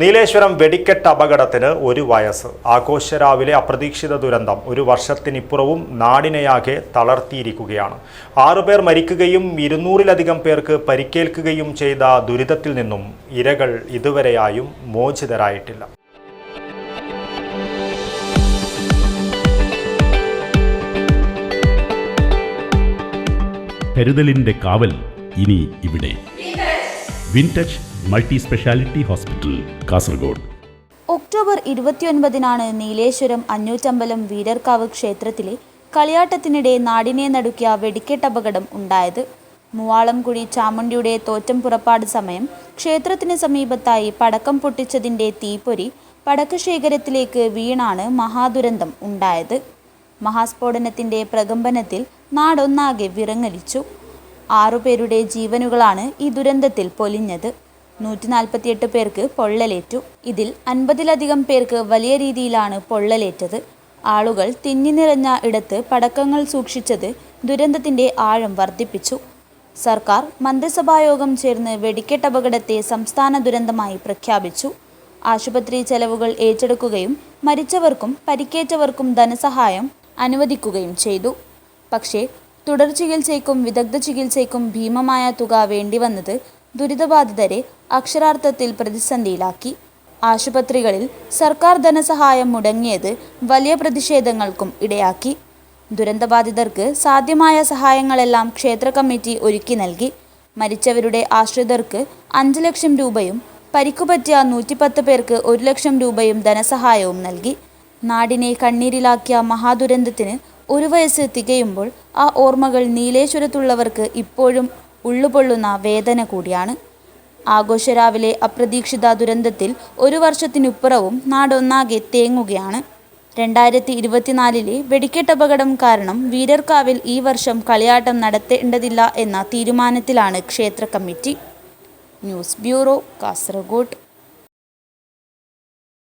നീലേശ്വരം വെടിക്കെട്ട് അപകടത്തിന് ഒരു വയസ്സ്. ആഘോഷരാവിലെ അപ്രതീക്ഷിത ദുരന്തം ഒരു വർഷത്തിനിപ്പുറവും നാടിനെയാകെ തളർത്തിയിരിക്കുകയാണ്. ആറുപേർ മരിക്കുകയും ഇരുന്നൂറിലധികം പേർക്ക് പരിക്കേൽക്കുകയും ചെയ്ത ദുരിതത്തിൽ നിന്നും ഇരകൾ ഇതുവരെയായും മോചിതരായിട്ടില്ല. കരുതലിന്റെ കാവൽ ഇനി ഇവിടെ. Wintouch multi speciality hospital Kasaragod. October ഇരുപത്തിയൊൻപതിനാണ് Nileshwaram Anjoottambalam Veerarkavu ക്ഷേത്രത്തിലെ കളിയാട്ടത്തിനിടെ നാടിനെ നടുക്കിയ വെടിക്കെട്ടപകടം ഉണ്ടായത്. മൂവാളംകുഴി ചാമുണ്ടിയുടെ തോറ്റം പുറപ്പാട് സമയം ക്ഷേത്രത്തിന് സമീപത്തായി പടക്കം പൊട്ടിച്ചതിന്റെ തീപ്പൊരി പടക്കശേഖരത്തിലേക്ക് വീണാണ് മഹാദുരന്തം ഉണ്ടായത്. മഹാസ്ഫോടനത്തിന്റെ പ്രകമ്പനത്തിൽ നാടൊന്നാകെ വിറങ്ങലിച്ചു. ആറുപേരുടെ ജീവനുകളാണ് ഈ ദുരന്തത്തിൽ പൊലിഞ്ഞത്. നൂറ്റി നാൽപ്പത്തിയെട്ട് പേർക്ക് പൊള്ളലേറ്റു. ഇതിൽ അൻപതിലധികം പേർക്ക് വലിയ രീതിയിലാണ് പൊള്ളലേറ്റത്. ആളുകൾ തിങ്ങി നിറഞ്ഞ ഇടത്ത് പടക്കങ്ങൾ സൂക്ഷിച്ചത് ദുരന്തത്തിന്റെ ആഴം വർദ്ധിപ്പിച്ചു. സർക്കാർ മന്ത്രിസഭായോഗം ചേർന്ന് വെടിക്കെട്ടപകടത്തെ സംസ്ഥാന ദുരന്തമായി പ്രഖ്യാപിച്ചു. ആശുപത്രി ചെലവുകൾ ഏറ്റെടുക്കുകയും മരിച്ചവർക്കും പരിക്കേറ്റവർക്കും ധനസഹായം അനുവദിക്കുകയും ചെയ്തു. പക്ഷേ തുടർ ചികിത്സയ്ക്കും വിദഗ്ധ ചികിത്സയ്ക്കും ഭീമമായ തുക വേണ്ടിവന്നത് ദുരിതബാധിതരെ അക്ഷരാർത്ഥത്തിൽ പ്രതിസന്ധിയിലാക്കി. ആശുപത്രികളിൽ സർക്കാർ ധനസഹായം മുടങ്ങിയത് വലിയ പ്രതിഷേധങ്ങൾക്കും ഇടയാക്കി. ദുരന്തബാധിതർക്ക് സാധ്യമായ സഹായങ്ങളെല്ലാം ക്ഷേത്ര കമ്മിറ്റി ഒരുക്കി നൽകി. മരിച്ചവരുടെ ആശ്രിതർക്ക് അഞ്ച് ലക്ഷം രൂപയും പരിക്കുപറ്റിയ നൂറ്റിപ്പത്ത് പേർക്ക് ഒരു ലക്ഷം രൂപയും ധനസഹായവും നൽകി. നാടിനെ കണ്ണീരിലാക്കിയ മഹാദുരന്തത്തിന് ഒരു വയസ്സ് തികയുമ്പോൾ ആ ഓർമ്മകൾ നീലേശ്വരത്തുള്ളവർക്ക് ഇപ്പോഴും ഉള്ളുപൊള്ളുന്ന വേദന കൂടിയാണ്. ആഘോഷരാവിലെ അപ്രതീക്ഷിത ദുരന്തത്തിൽ ഒരു വർഷത്തിനുപ്പുറവും നാടൊന്നാകെ തേങ്ങുകയാണ്. രണ്ടായിരത്തി ഇരുപത്തിനാലിലെ വെടിക്കെട്ടപകടം കാരണം വീരർക്കാവിൽ ഈ വർഷം കളിയാട്ടം നടത്തേണ്ടതില്ല എന്ന തീരുമാനത്തിലാണ് ക്ഷേത്ര കമ്മിറ്റി. News bureau Kasaragod.